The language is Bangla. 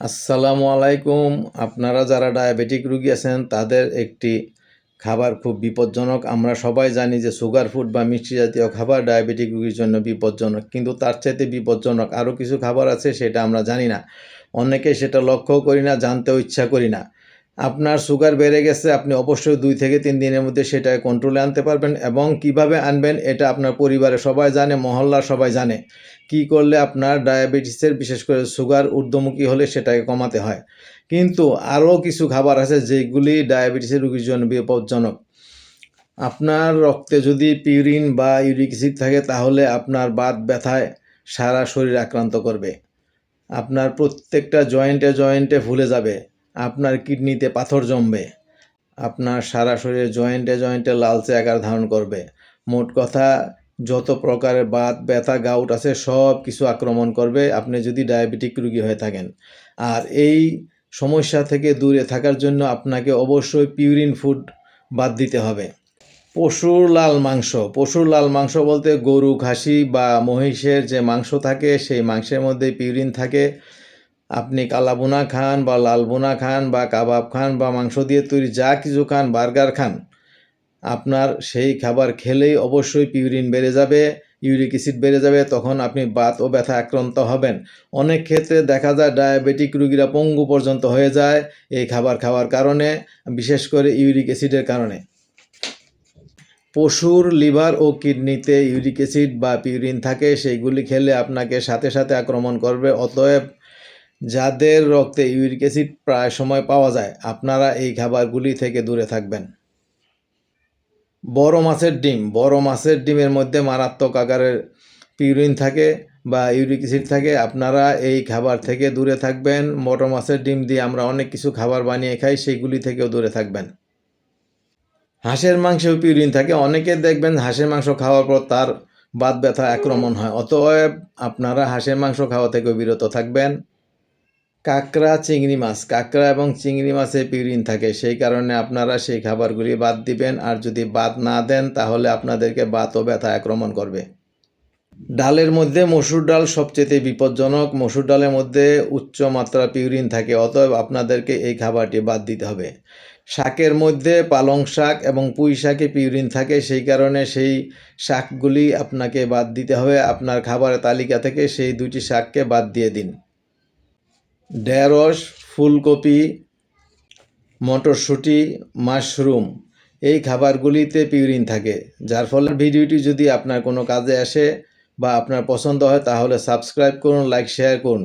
আসসালামু আলাইকুম। আপনারা যারা ডায়াবেটিক রুগী আছেন, তাদের একটি খাবার খুব বিপজ্জনক। আমরা সবাই জানি যে সুগার, ফুড বা মিষ্টি জাতীয় খাবার ডায়াবেটিক রুগীর জন্য বিপজ্জনক। কিন্তু তার চাইতে বিপজ্জনক আরও কিছু খাবার আছে, সেটা আমরা জানি না। অনেকে সেটা লক্ষ্য করি না, জানতেও ইচ্ছা করি না। আপনার সুগার বেড়ে গেছে, আপনি অবশ্যই দুই থেকে তিন দিনের মধ্যে সেটা কন্ট্রোলে আনতে পারবেন এবং কীভাবে আনবেন এটা আপনার পরিবারে সবাই জানে, মহল্লার সবাই জানে। কি করলে আপনার ডায়াবেটিসের বিশেষ করে সুগার ঊর্ধ্বমুখী হলে সেটাকে কমাতে হয়। কিন্তু আরও কিছু খাবার আছে যেগুলি ডায়াবেটিসের রোগীর জন্য বিপজ্জনক। আপনার রক্তে যদি পিউরিন বা ইউরিক অ্যাসিড থাকে, তাহলে আপনার বাত ব্যথায় সারা শরীর আক্রান্ত করবে। আপনার প্রত্যেকটা জয়েন্টে জয়েন্টে ফুলে যাবে। আপনার কিডনিতে পাথর জমবে। আপনার সারা শরীরে জয়েন্টে জয়েন্টে লালচে আকার ধারণ করবে। মোট কথা, যত প্রকারের বাত, ব্যথা, গাউট আছে, সব কিছু আক্রমণ করবে আপনি যদি ডায়াবেটিক রুগী হয়ে থাকেন। আর এই সমস্যা থেকে দূরে থাকার জন্য আপনাকে অবশ্যই পিউরিন ফুড বাদ দিতে হবে। পশুর লাল মাংস। পশুর লাল মাংস বলতে গরু, খাসি বা মহিষের যে মাংস থাকে, সেই মাংসের মধ্যে পিউরিন থাকে। আপনি কালাবোনা খান বা লাল বোনা খান বা কাবাব খান বা মাংস দিয়ে তৈরি যা কিছু খান, বার্গার খান, আপনার সেই খাবার খেলেই অবশ্যই পিউরিন বেড়ে যাবে, ইউরিক অ্যাসিড বেড়ে যাবে, তখন আপনি বাত ও ব্যথা আক্রান্ত হবেন। অনেক ক্ষেত্রে দেখা যায় ডায়াবেটিক রুগীরা পঙ্গু পর্যন্ত হয়ে যায় এই খাবার খাওয়ার কারণে, বিশেষ করে ইউরিক অ্যাসিডের কারণে। পশুর লিভার ও কিডনিতে ইউরিক অ্যাসিড বা পিউরিন থাকে, সেইগুলি খেলে আপনাকে সাথে সাথে আক্রমণ করবে, অতএব যাদের রক্তে ইউরিক অ্যাসিড প্রায় সময় পাওয়া যায়, আপনারা এই খাবারগুলি থেকে দূরে থাকবেন। বড় মাছের ডিম। বড় মাছের ডিমের মধ্যে মারাত্মক আকারের পিউরিন থাকে বা ইউরিক অ্যাসিড থাকে। আপনারা এই খাবার থেকে দূরে থাকবেন। বড় মাছের ডিম দিয়ে আমরা অনেক কিছু খাবার বানিয়ে খাই সেইগুলি থেকেও দূরে থাকবেন। হাঁসের মাংসেও পিউরিন থাকে। অনেকে দেখবেন হাঁসের মাংস খাওয়ার পর তার বাত ব্যথা, আক্রমণ হয়। অতএব আপনারা হাঁসের মাংস খাওয়া থেকেও বিরত থাকবেন। কাঁকড়া, চিংড়ি মাছ। কাঁকড়া এবং চিংড়ি মাছে পিউরিন থাকে, সেই কারণে আপনারা সেই খাবারগুলি বাদ দিবেন। আর যদি বাদ না দেন, তাহলে আপনাদেরকে বাত ও ব্যথা আক্রমণ করবে। ডালের মধ্যে মসুর ডাল সবচেয়ে বিপজ্জনক। মসুর ডালের মধ্যে উচ্চ মাত্রা পিউরিন থাকে, অতএব আপনাদেরকে এই খাবারটি বাদ দিতে হবে। শাকের মধ্যে পালং শাক এবং পুঁই শাকে পিউরিন থাকে, সেই কারণে সেই শাকগুলি আপনাকে বাদ দিতে হবে। আপনার খাবারের তালিকা থেকে সেই দুটি শাককে বাদ দিয়ে দিন। ঢেঁড়স ফুলকপি, মটরশুঁটি, মাশরুম এই খাবারগুলিতে পিউরিন থাকে, যার ফলে ভিডিওটি যদি আপনার কোনো কাজে আসে বা আপনার পছন্দ হয় তাহলে সাবস্ক্রাইব করুন, লাইক, শেয়ার করুন।